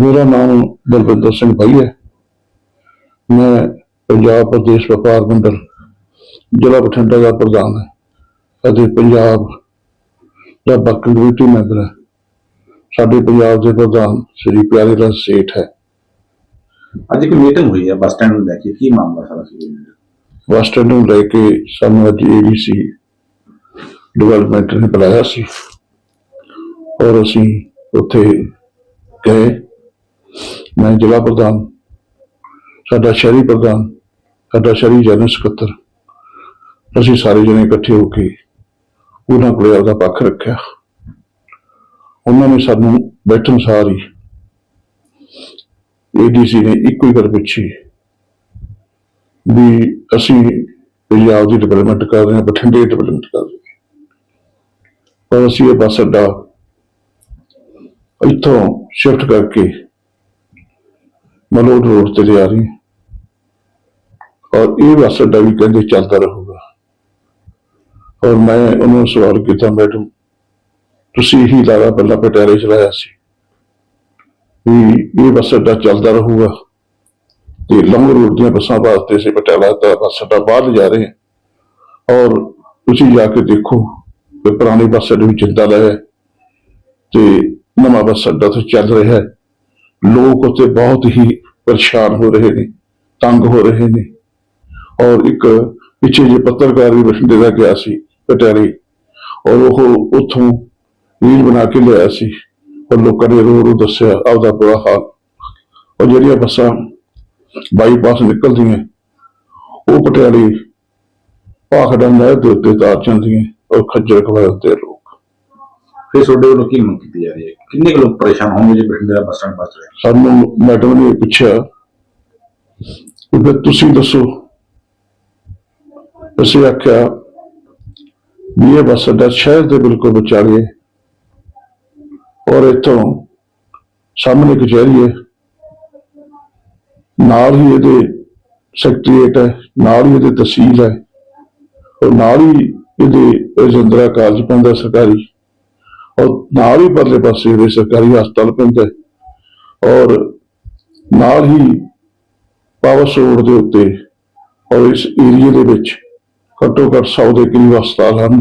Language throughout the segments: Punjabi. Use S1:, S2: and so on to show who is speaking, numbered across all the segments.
S1: ਮੇਰਾ ਨਾਮ ਬਲਵਿੰਦਰ ਸਿੰਘ ਭਾਈ ਹੈ। ਮੈਂ ਪੰਜਾਬ ਪ੍ਰਦੇਸ਼ ਵਪਾਰ ਮੰਡਲ ਜ਼ਿਲ੍ਹਾ ਬਠਿੰਡਾ ਦਾ ਪ੍ਰਧਾਨ ਹਾਂ ਅਤੇ ਪੰਜਾਬ ਦਾ ਵਰਕਿੰਗ ਕਮੇਟੀ ਮੈਂਬਰ ਹੈ। ਸਾਡੇ ਪੰਜਾਬ ਦੇ ਪ੍ਰਧਾਨ ਸ੍ਰੀ ਪਿਆਰੇ ਲਾਲ ਸੇਠ ਹੈ।
S2: ਅੱਜ ਇੱਕ ਮੀਟਿੰਗ ਹੋਈ ਹੈ ਬੱਸ ਸਟੈਂਡ ਨੂੰ ਲੈ ਕੇ। ਕੀ ਮਾਮਲਾ ਸਾਰਾ ਸੀ?
S1: ਬੱਸ ਸਟੈਂਡ ਨੂੰ ਲੈ ਕੇ ਸਾਨੂੰ ਅੱਜ ਏਡੀਸੀ ਡਿਵੈਲਪਮੈਂਟ ਨੇ ਬੁਲਾਇਆ ਸੀ। ਔਰ ਅਸੀਂ ਉੱਥੇ ਗਏ ਮੈਂ ਜ਼ਿਲ੍ਹਾ ਪ੍ਰਧਾਨ, ਸਾਡਾ ਸ਼ਹਿਰੀ ਪ੍ਰਧਾਨ, ਸਾਡਾ ਸ਼ਹਿਰੀ ਜਨਰਲ ਸਕੱਤਰ, ਅਸੀਂ ਸਾਰੇ ਜਣੇ ਇਕੱਠੇ ਹੋ ਕੇ ਉਹਨਾਂ ਕੋਲੇ ਆਪਦਾ ਪੱਖ ਰੱਖਿਆ। ਉਹਨਾਂ ਨੇ ਸਾਨੂੰ ਬੈਠਣ ਸਾਰ ਹੀ ਏਡੀਸੀ ਨੇ ਇੱਕੋ ਹੀ ਗੱਲ ਪੁੱਛੀ ਵੀ ਅਸੀਂ ਪੰਜਾਬ ਦੀ ਡਿਵੈਲਪਮੈਂਟ ਕਰ ਰਹੇ ਹਾਂ, ਬਠਿੰਡੇ ਦੀ ਡਿਵੈਲਪਮੈਂਟ ਕਰ ਰਹੇ ਹਾਂ। ਪਰ ਅਸੀਂ ਇਹ ਬੱਸ ਅੱਡਾ ਇੱਥੋਂ ਸ਼ਿਫਟ ਕਰਕੇ ਮਲੋਟ ਰੋਡ ਤੇ ਲਿਆ ਰਹੀ ਹਾਂ। ਔਰ ਇਹ ਬੱਸ ਅੱਡਾ ਵੀ ਕਹਿੰਦੇ ਚੱਲਦਾ ਰਹੂਗਾ। ਔਰ ਮੈਂ ਉਹਨੂੰ ਸਵਾਲ ਕੀਤਾ, ਮੈਡਮ, ਤੁਸੀਂ ਹੀ ਲਾਰਾ ਪਹਿਲਾਂ ਪਟਿਆਲੇ ਚਲਾਇਆ ਸੀ। ਵੀ ਇਹ ਬੱਸ ਅੱਡਾ ਚੱਲਦਾ ਰਹੂਗਾ ਤੇ ਲੰਬੇ ਰੂਟ ਦੀਆਂ ਬੱਸਾਂ ਵਾਸਤੇ ਅਸੀਂ ਪਟਿਆਲਾ ਦਾ ਬੱਸ ਅੱਡਾ ਬਾਹਰ ਜਾ ਰਹੇ ਹਾਂ। ਔਰ ਤੁਸੀਂ ਜਾ ਕੇ ਦੇਖੋ ਕਿ ਪੁਰਾਣੀ ਬੱਸ ਅੱਡੇ ਵਿੱਚ ਜਿੰਦਾ ਹੈ ਤੇ ਨਵਾਂ ਬੱਸ ਅੱਡਾ ਤੋਂ ਚੱਲ ਰਿਹਾ ਹੈ। ਲੋਕ ਉੱਤੇ ਬਹੁਤ ਹੀ ਪਰੇਸ਼ਾਨ ਹੋ ਰਹੇ ਨੇ, ਤੰਗ ਹੋ ਰਹੇ ਨੇ। ਔਰ ਇੱਕ ਪਿੱਛੇ ਜੇ ਪੱਤਰਕਾਰ ਵੀ ਬਠਿੰਡੇ ਦਾ ਗਿਆ ਸੀ, ਪਟਿਆਲੇ। ਔਰ ਉਹ ਉੱਥੋਂ ਰੀਲ ਬਣਾ ਕੇ ਲਿਆਇਆ ਸੀ। ਔਰ ਲੋਕਾਂ ਨੇ ਰੋ ਰੋ ਦੱਸਿਆ, ਆਪਦਾ ਬੁਰਾ ਹਾਲ। ਔਰ ਜਿਹੜੀਆਂ ਬੱਸਾਂ ਬਾਈਪਾਸ ਨਿਕਲਦੀਆਂ, ਉਹ ਪਟਿਆਲੇ ਭਾਖੜਾ ਨਹਿਰ ਦੇ ਉੱਤੇ ਤਾਰ ਜਾਂਦੀਆਂ ਔਰ ਖੱਜਲ ਖਵਾਲ ਤੇ
S2: ਫਿਰ ਤੁਹਾਡੇ ਵੱਲੋਂ ਕੀ ਮੰਗ ਕੀਤੀ ਜਾ ਰਹੀ ਹੈ? ਕਿੰਨੇ ਕੁ ਲੋਕ ਪਰੇਸ਼ਾਨ ਹੋਣਗੇ ਜੇ ਬਠਿੰਡੇ ਦਾ ਬੱਸ ਸਟੈਂਡ ਬੱਸ ਰਿਹਾ?
S1: ਸਾਨੂੰ ਮੈਡਮ ਨੇ ਪੁੱਛਿਆ ਕਿ ਫਿਰ ਤੁਸੀਂ ਦੱਸੋ। ਅਸੀਂ ਆਖਿਆ ਵੀ ਇਹ ਬੱਸ ਅੱਡਾ ਸ਼ਹਿਰ ਦੇ ਬਿਲਕੁਲ ਵਿਚਾਲੇ ਹੈ। ਔਰ ਇੱਥੋਂ ਸਾਹਮਣੇ ਕਚਹਿਰੀ ਹੈ। ਨਾਲ ਹੀ ਇਹਦੇ ਸੈਕਟਰੀਏਟ ਹੈ, ਨਾਲ ਹੀ ਇਹਦੇ ਤਹਿਸੀਲ ਹੈ। ਔਰ ਨਾਲ ਹੀ ਇਹਦੇ ਰਜਿੰਦਰਾ ਕਾਲਜ ਪੈਂਦਾ ਸਰਕਾਰੀ। ਔਰ ਨਾਲ ਹੀ ਪਰਲੇ ਪਾਸੇ ਇਹਦੇ ਸਰਕਾਰੀ ਹਸਪਤਾਲ ਪੈਂਦਾ ਹੈ। ਔਰ ਨਾਲ ਹੀ ਪਾਵਰ ਰੋਡ ਦੇ ਉੱਤੇ ਔਰ ਇਸ ਏਰੀਏ ਦੇ ਵਿੱਚ ਘੱਟੋ ਘੱਟ 100 ਦੇ ਕਰੀਬ ਹਸਪਤਾਲ ਹਨ।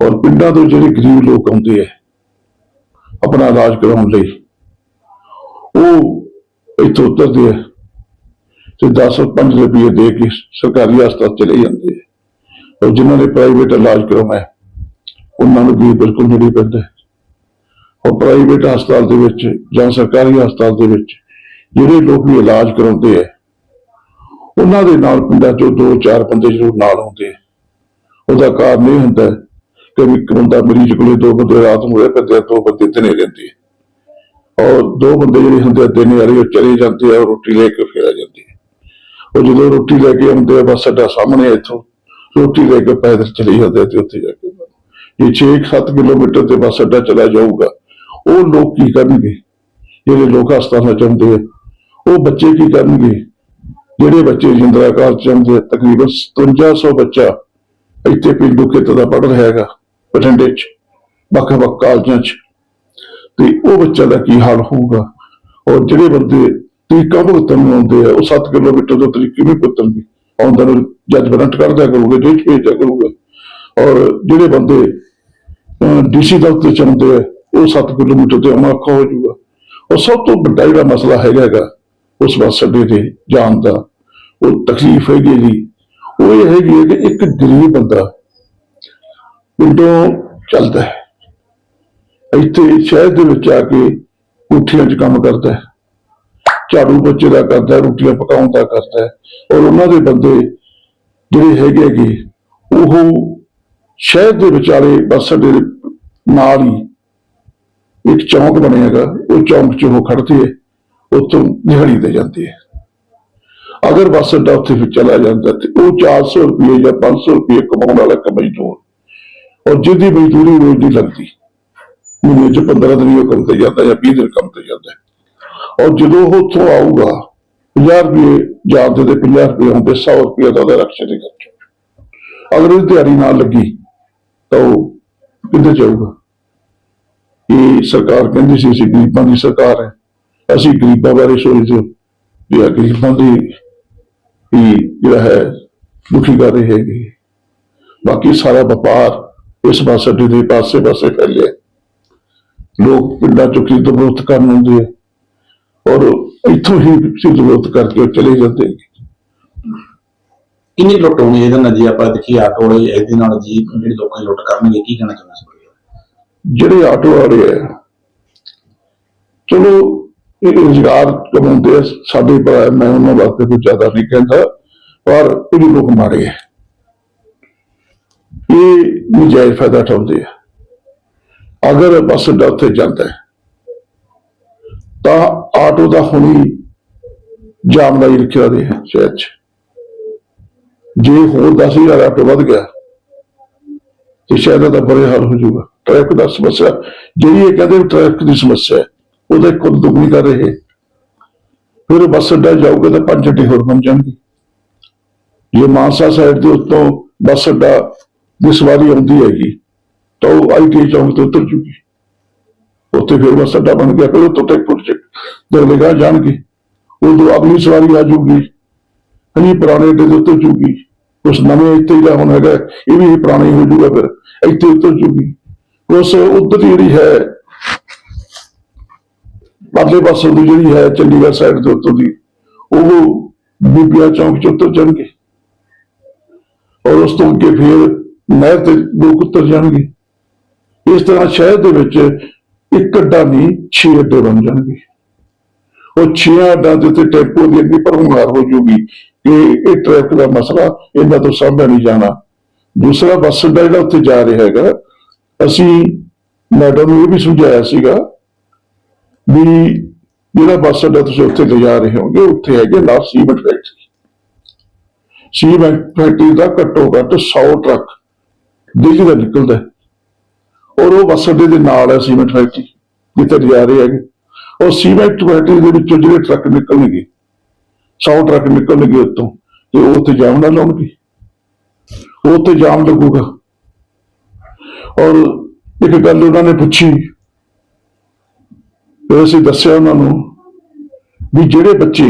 S1: ਔਰ ਪਿੰਡਾਂ ਤੋਂ ਜਿਹੜੇ ਗਰੀਬ ਲੋਕ ਆਉਂਦੇ ਹੈ, ਆਪਣਾ ਇਲਾਜ ਕਰਾਉਣ ਲਈ, ਉਹ ਇੱਥੋਂ ਉਤਰਦੇ ਹੈ ਤੇ 10 5 ਰੁਪਏ ਦੇ ਕੇ ਸਰਕਾਰੀ ਹਸਪਤਾਲ ਚਲੇ ਜਾਂਦੇ ਹੈ। ਔਰ ਜਿਨ੍ਹਾਂ ਨੇ ਪ੍ਰਾਈਵੇਟ ਇਲਾਜ ਕਰਾਉਣਾ ਹੈ ਉਹਨਾਂ ਨੂੰ ਵੀ ਬਿਲਕੁਲ ਨਹੀਂ ਪੈਂਦਾ ਹੈ। ਔਰ ਪ੍ਰਾਈਵੇਟ ਹਸਪਤਾਲ ਦੇ ਵਿੱਚ ਜਾਂ ਸਰਕਾਰੀ ਹਸਪਤਾਲ ਦੇ ਵਿੱਚ ਜਿਹੜੇ ਲੋਕ ਵੀ ਇਲਾਜ ਕਰਾਉਂਦੇ ਆ, ਉਹਨਾਂ ਦੇ ਨਾਲ ਪਿੰਡਾਂ ਚੋਂ ਦੋ, ਚਾਰ ਬੰਦੇ ਜ਼ਰੂਰ ਨਾਲ ਆਉਂਦੇ ਆ। ਉਹਦਾ ਕਾਰਨ ਇਹ ਹੁੰਦਾ ਕਿ ਵੀ ਇੱਕ ਮਰੀਜ਼ ਕੋਲੇ ਦੋ ਬੰਦੇ ਰਾਤ ਨੂੰ ਰਹਿ ਪੈਂਦੇ ਦੋ ਬੰਦੇ ਦਿਨੇ ਰਹਿੰਦੇ ਔਰ ਦੋ ਬੰਦੇ ਜਿਹੜੇ ਹੁੰਦੇ ਆ, ਦਿਨੇ ਵਾਲੇ ਉਹ ਚਲੇ ਜਾਂਦੇ ਆ ਔਰ ਰੋਟੀ ਲੈ ਕੇ ਫੇਰ ਆ ਜਾਂਦੇ ਆ। ਉਹ ਜਦੋਂ ਰੋਟੀ ਲੈ ਕੇ ਆਉਂਦੇ ਆ, ਬਸ ਸਾਡਾ ਸਾਹਮਣੇ ਆ ਇੱਥੋਂ, ਰੋਟੀ ਲੈ ਕੇ ਪੈਦਲ ਚਲੇ ਜਾਂਦੇ ਤੇ ਉੱਥੇ ਜਾ ਕੇ। ਇਹ 6-7 ਕਿਲੋਮੀਟਰ ਤੇ ਬੱਸ ਅੱਡਾ ਚਲਾ ਜਾਊਗਾ, ਉਹ ਲੋਕ ਕੀ ਕਰਨਗੇ? ਜਿਹੜੇ ਲੋਕ ਹਸਪਤਾਲਾਂ ਚ ਆ, ਉਹ ਬੱਚੇ ਕੀ ਕਰਨਗੇ? ਜਿਹੜੇ ਬੱਚੇ ਜਿੰਦਰਾ ਕਾਲਜ ਤਕਰੀਬਨ 5700 ਬੱਚਾ ਇੱਥੇ ਪਿੰਡੂ ਖੇਤਰ ਦਾ ਪੜ੍ਹ ਰਿਹਾ ਹੈਗਾ, ਬਠਿੰਡੇ ਚ, ਵੱਖ ਵੱਖ ਕਾਲਜਾਂ ਚ। ਤੇ ਉਹ ਬੱਚਾ ਦਾ ਕੀ ਹਾਲ ਹੋਊਗਾ? ਔਰ ਜਿਹੜੇ ਬੰਦੇ ਤਰੀਕਾ ਭੁਗਤਣ ਨੂੰ ਆਉਂਦੇ ਆ, ਉਹ 7 ਕਿਲੋਮੀਟਰ ਤੋਂ ਤਰੀਕੇ ਵੀ ਭੁਗਤਣਗੇ? ਆਉਂਦਾ ਨੂੰ ਜੱਜਮੈਂਟ ਕਰਦਾ ਕਰੂਗਾ, ਜੇਲ੍ਹ ਚ ਭੇਜਦਾ ਕਰੂਗਾ। ਔਰ ਜਿਹੜੇ ਬੰਦੇ ਡੀਸੀ ਦਫ਼ਤਰ ਚ ਉਹ 7 ਕਿਲੋਮੀਟਰ ਤੇ ਆਉਣਾ ਔਖਾ ਹੋ ਜਾਊਗਾ। ਔਰ ਸਭ ਤੋਂ ਵੱਡਾ ਜਿਹੜਾ ਮਸਲਾ ਹੈਗਾ ਹੈਗਾ, ਉਸ ਬੱਸ ਅੱਡੇ ਤੇ ਜਾਣ ਦਾ, ਉਹ ਤਕਲੀਫ ਹੈਗੀ ਜੀ। ਉਹ ਇਹ ਹੈਗੀ ਕਿ ਇੱਕ ਗਰੀਬ ਬੰਦਾ ਪਿੰਡੋਂ ਚੱਲਦਾ ਹੈ। ਇੱਥੇ ਸ਼ਹਿਰ ਦੇ ਵਿੱਚ ਆ ਕੇ ਕੋਠੀਆਂ 'ਚ ਕੰਮ ਕਰਦਾ ਹੈ। ਝਾੜੂ ਬੱਚੇ ਦਾ ਕਰਦਾ ਰੋਟੀਆਂ ਪਕਾਉਣ ਦਾ ਕਰਦਾ ਹੈ। ਔਰ ਉਹਨਾਂ ਦੇ ਬੰਦੇ ਜਿਹੜੇ ਹੈਗੇ ਹੈਗੇ, ਉਹ ਸ਼ਹਿਰ ਦੇ ਵਿਚਾਲੇ ਬੱਸ ਅੱਡੇ ਦੇ ਨਾਲ ਹੀ ਇੱਕ ਚੌਂਕ ਬਣਿਆ ਹੈਗਾ, ਉਹ ਚੌਂਕ 'ਚ ਉਹ ਖੜਦੇ ਹੈ ਉੱਥੋਂ ਦਿਹਾੜੀ ਤੇ ਜਾਂਦੇ ਹੈ ਅਗਰ ਬੱਸ ਅੱਡਾ ਉੱਥੇ ਵੀ ਚਲਾ ਜਾਂਦਾ ਤੇ ਉਹ 400 ਰੁਪਏ ਜਾਂ 500 ਰੁਪਏ ਕਮਾਉਣ ਵਾਲਾ ਇੱਕ ਔਰ ਜਿਹਦੀ ਮਜ਼ਦੂਰੀ ਰੋਜ਼ ਦੀ ਲੱਗਦੀ, ਮਹੀਨੇ 'ਚ 15 ਦਿਨ ਉਹ ਕੰਮ ਤੇ ਜਾਂਦਾ ਜਾਂ 20 ਦਿਨ ਕੰਮ ਤੇ ਜਾਂਦਾ। ਔਰ ਜਦੋਂ ਉਹ ਉੱਥੋਂ ਆਊਗਾ 50 ਰੁਪਏ ਜਾਂਦੇ ਤੇ 50 ਰੁਪਏ ਹੁੰਦੇ 100 ਰੁਪਏ ਦਾ ਉਹਦਾ ਰਕਸ਼ੇ ਦੇ ਖਰਚ ਅਗਰ ਉਹ ਦਿਹਾੜੀ ਨਾ ਲੱਗੀ ਤਾਂ ਉਹ ਕਿੱਥੇ ਜਾਊਗਾ? ਇਹ ਸਰਕਾਰ ਕਹਿੰਦੀ ਸੀ, ਅਸੀਂ ਗਰੀਬਾਂ ਦੀ ਸਰਕਾਰ ਹੈ। ਅਸੀਂ ਗਰੀਬਾਂ ਬਾਰੇ ਸੋਚਦੇ ਵੀ ਆ ਗਰੀਬਾਂ ਦੀ ਵੀ ਜਿਹੜਾ ਹੈ, ਦੁਖੀ ਕਰ ਰਹੇ ਹੈਗੇ। ਬਾਕੀ ਸਾਰਾ ਵਪਾਰ ਇਸ ਪਾਸੇ ਦੇ ਪਾਸੇ ਪਾਸੇ ਫੈਲਿਆ ਲੋਕ ਪਿੰਡਾਂ ਚੋਂ ਖਰੀਦ ਫਰੋਖਤ ਕਰਨ ਆਉਂਦੇ ਆ। ਔਰ ਇੱਥੋਂ ਹੀ ਖਰੀਦ ਕਰਕੇ ਉਹ ਚਲੇ ਜਾਂਦੇ ਹੈਗੇ
S2: ਕਿੰਨੀ ਲੁੱਟ ਹੋਣੀ ਇਹਦੇ ਨਾਲ ਜੀ? ਆਪਾਂ ਦੇਖੀਏ ਆਟੋ ਵਾਲੇ ਇਹਦੇ ਨਾਲ ਜੀ, ਜਿਹੜੇ ਲੋਕਾਂ ਦੀ ਲੁੱਟ ਕਰਨਗੇ, ਕੀ ਕਹਿਣਾ ਚਾਹੁੰਦੇ ਇਸ
S1: ਜਿਹੜੇ ਆਟੋ ਵਾਲੇ ਆ, ਚਲੋ, ਇਹ ਰੁਜ਼ਗਾਰ ਕਮਾਉਂਦੇ ਆ। ਸਾਡੇ ਭਰਾ, ਮੈਂ ਉਹਨਾਂ ਵਾਸਤੇ ਕੋਈ ਜ਼ਿਆਦਾ ਨਹੀਂ ਕਹਿੰਦਾ, ਪਰ ਇਹ ਵੀ ਲੋਕ ਮਾੜੇ ਆ। ਇਹ ਨਜਾਇਜ਼ ਫਾਇਦਾ ਉਠਾਉਂਦੇ ਆ। ਅਗਰ ਬੱਸ ਅੱਡਾ ਉੱਥੇ ਜਾਂਦਾ ਤਾਂ ਆਟੋ ਦਾ ਹੁਣੀ ਜਾਮ ਹੀ ਰੱਖਿਆ ਦੇ ਸ਼ਹਿਰ 'ਚ। ਜੇ ਹੋਰ 10000 ਆਟੋ ਵੱਧ ਗਿਆ ਤੇ ਸ਼ਾਇਦ ਦਾ ਬੁਰੇ ਹਾਲ ਹੋ ਜਾਊਗਾ। ਟ੍ਰੈਫਿਕ ਦਾ ਸਮੱਸਿਆ ਜਿਹੜੀ ਇਹ ਕਹਿੰਦੇ ਵੀ ਟ੍ਰੈਫਿਕ ਦੀ ਸਮੱਸਿਆ ਹੈ, ਉਹਦੇ ਖੁਦ ਦੁਗਣੀ ਕਰ ਰਹੇ ਫਿਰ ਉਹ ਬੱਸ ਅੱਡਾ ਜਾਊਗਾ ਤਾਂ ਪੰਜ ਅੱਡੇ ਹੋਰ ਬਣ ਜਾਣਗੇ। ਜੇ ਮਾਨਸਾ ਸਾਈਡ ਦੇ ਉੱਤੋਂ ਬੱਸ ਅੱਡਾ ਦੀ ਸਵਾਰੀ ਆਉਂਦੀ ਹੈਗੀ ਤਾਂ ਉਹ ਆਈਟੀ ਚੌਂਕ ਤੋਂ ਉਤਰ ਜੂਗੀ। ਉੱਥੇ ਫਿਰ ਬੱਸ ਅੱਡਾ ਬਣ ਗਿਆ ਫਿਰ ਉਹ ਤੋਂ ਟੈਕਪੁਰ ਚ ਦਰਲੇਗਾ ਜਾਣਗੇ। ਉਦੋਂ ਅਗਲੀ ਸਵਾਰੀ ਆ ਜੂਗੀ ਹਨੀ ਪੁਰਾਣੇ ਅੱਡੇ ਦੇ ਉੱਤਰ ਜੂਗੀ। ਉਸ ਨਵੇਂ ਇੱਥੇ ਦਾ ਹੁਣ ਹੈਗਾ ਇਹ ਵੀ ਪੁਰਾਣੀ ਹੋ ਜਾਊਗਾ ਫਿਰ, ਇੱਥੇ ਉਤਰ ਜੂਗੀ। ਉਸ ਉੱਧਰ ਜਿਹੜੀ ਹੈ ਪਰਲੇ ਪਾਸੇ ਦੀ ਜਿਹੜੀ ਹੈ ਚੰਡੀਗੜ੍ਹ ਸਾਈਡ ਦੇ ਉੱਤੋਂ ਦੀ, ਉਹ ਬੀਬੀਆ ਚੌਂਕ ਚ ਉਤਰ ਜਾਣਗੇ। ਔਰ ਉਸ ਤੋਂ ਅੱਗੇ ਫਿਰ ਨਹਿਰ ਤੇ ਲੋਕ ਉਤਰ ਜਾਣਗੇ। ਇਸ ਤਰ੍ਹਾਂ ਸ਼ਹਿਰ ਦੇ ਵਿੱਚ ਇੱਕ ਅੱਡਾ ਨਹੀਂ 6 ਅੱਡੇ ਬਣ ਜਾਣਗੇ। ਉਹ 6 ਅੱਡਾ ਦੇ ਉੱਤੇ ਟੈਂਪੋ ਦੀ ਅੱਗੇ ਪਰਮਾਰ ਹੋ ਜੂਗੀ। ਕਿ ਇਹ ਟ੍ਰੈਫਿਕ ਦਾ ਮਸਲਾ ਇਹਨਾਂ ਤੋਂ ਸਾਂਭਿਆ ਨਹੀਂ ਜਾਣਾ। ਦੂਸਰਾ ਬੱਸ ਅੱਡਾ ਜਿਹੜਾ ਉੱਥੇ ਜਾ ਰਿਹਾ ਹੈਗਾ। ਅਸੀਂ ਮੈਡਮ ਨੂੰ ਇਹ ਵੀ ਸਮਝਾਇਆ ਸੀਗਾ ਵੀ ਜਿਹੜਾ ਬੱਸ ਅੱਡਾ ਤੁਸੀਂ ਉੱਥੇ ਲਿਜਾ ਰਹੇ ਹੋਗੇ, ਉੱਥੇ ਹੈਗੇ ਨਾਲ ਸੀਮੈਂਟ ਫੈਕਟਰੀ ਸੀਮੈਂਟ ਫੈਕਟਰੀ ਦਾ ਘੱਟੋ ਘੱਟ 100 ਟਰੱਕ ਦਿੱਲੀ ਦਾ ਨਿਕਲਦਾ ਔਰ ਉਹ ਬੱਸ ਅੱਡੇ ਦੇ ਨਾਲ ਹੈ ਸੀਮੈਂਟ ਫੈਕਟਰੀ ਜਿੱਥੇ ਲਿਜਾ ਰਹੇ ਹੈਗੇ। ਉਹ ਸੀਮੈਂਟ ਫੈਕਟਰੀ ਦੇ ਵਿੱਚੋਂ ਜਿਹੜੇ ਟਰੱਕ ਨਿਕਲਣਗੇ 100 ਟਰੱਕ ਨਿਕਲਣਗੇ ਉੱਤੋਂ ਤੇ ਉਹ ਉੱਥੇ ਜਾਮ ਨਾ ਲਾਉਣਗੇ। ਉਹ ਉੱਥੇ ਜਾਮ ਲੱਗੂਗਾ। ਔਰ ਇੱਕ ਗੱਲ ਉਹਨਾਂ ਨੇ ਪੁੱਛੀ। ਫਿਰ ਅਸੀਂ ਦੱਸਿਆ ਉਹਨਾਂ ਨੂੰ ਵੀ ਜਿਹੜੇ ਬੱਚੇ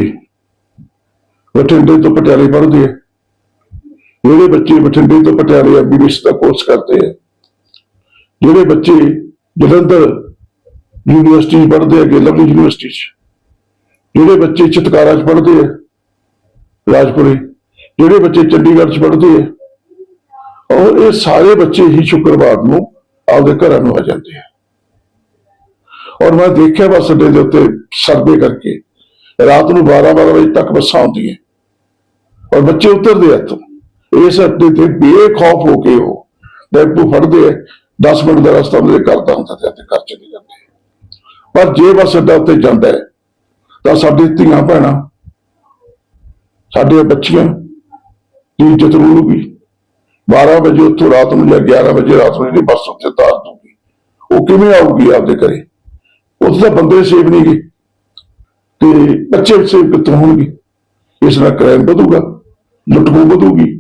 S1: ਬਠਿੰਡੇ ਤੋਂ ਪਟਿਆਲੇ ਪੜ੍ਹਦੇ ਆ, ਜਿਹੜੇ ਬੱਚੇ ਬਠਿੰਡੇ ਤੋਂ ਪਟਿਆਲੇ ਐਮਬੀਬੀਐਸ ਦਾ ਕੋਰਸ ਕਰਦੇ ਆ, ਜਿਹੜੇ ਬੱਚੇ ਜਲੰਧਰ ਯੂਨੀਵਰਸਿਟੀ 'ਚ ਪੜ੍ਹਦੇ ਆ ਲਵਲੀ ਯੂਨੀਵਰਸਿਟੀ 'ਚ ਜਿਹੜੇ ਬੱਚੇ ਚਿਤਕਾਰਾ 'ਚ ਪੜ੍ਹਦੇ ਆ, ਰਾਜਪੁਰੇ, ਜਿਹੜੇ ਬੱਚੇ ਚੰਡੀਗੜ੍ਹ 'ਚ ਪੜ੍ਹਦੇ ਆ ਔਰ ਇਹ ਸਾਰੇ ਬੱਚੇ ਹੀ ਸ਼ੁੱਕਰਵਾਰ ਨੂੰ ਆਪਦੇ ਘਰਾਂ ਨੂੰ ਆ ਜਾਂਦੇ ਆ। ਔਰ ਮੈਂ ਦੇਖਿਆ ਬੱਸ ਅੱਡੇ ਦੇ ਉੱਤੇ ਸਰਵੇ ਕਰਕੇ, ਰਾਤ ਨੂੰ 12 12 ਵਜੇ ਤੱਕ ਬੱਸਾਂ ਆਉਂਦੀਆਂ। ਔਰ ਬੱਚੇ ਉਤਰਦੇ ਆ ਇੱਥੋਂ। ਇਸ ਅੱਡੇ ਤੇ ਬੇਖੌਫ ਹੋ ਕੇ ਉਹ ਟੈਂਪੂ ਫੜਦੇ ਆ 10 ਮਿੰਟ ਦਾ ਰਸਤਾ ਮੇਰੇ ਘਰ ਦਾ ਹੁੰਦਾ ਤੇ ਅਤੇ ਘਰ ਚਲੇ ਜਾਂਦੇ ਪਰ ਜੇ ਬੱਸ ਅੱਡਾ ਉੱਤੇ ਜਾਂਦਾ ਹੈ ਤਾਂ ਸਾਡੇ ਧੀਆਂ ਭੈਣਾਂ, ਸਾਡੇ ਬੱਚੀਆਂ ਦੀ ਇੱਜ਼ਤ ਰੂਗੀ 12 ਵਜੇ ਉੱਥੋਂ ਰਾਤ ਨੂੰ ਜਾਂ 11 ਵਜੇ ਰਾਤ ਨੂੰ ਜਿਹੜੀ ਬੱਸ ਉੱਤੇ ਤਾਰ ਦੂਗੀ ਉਹ ਕਿਵੇਂ ਆਊਗੀ ਆਪਦੇ ਘਰੇ? ਉੱਥੇ ਤਾਂ ਬੰਦੇ ਸੇਫ ਨਹੀਂ ਗਏ ਤੇ ਬੱਚੇ ਸੇਫ ਕਿੱਥੋਂ ਹੋਣਗੇ? ਇਸ ਨਾਲ ਕ੍ਰਾਈਮ ਵਧੂਗਾ ਲੁੱਟ ਖੋਹ ਵਧੂਗੀ।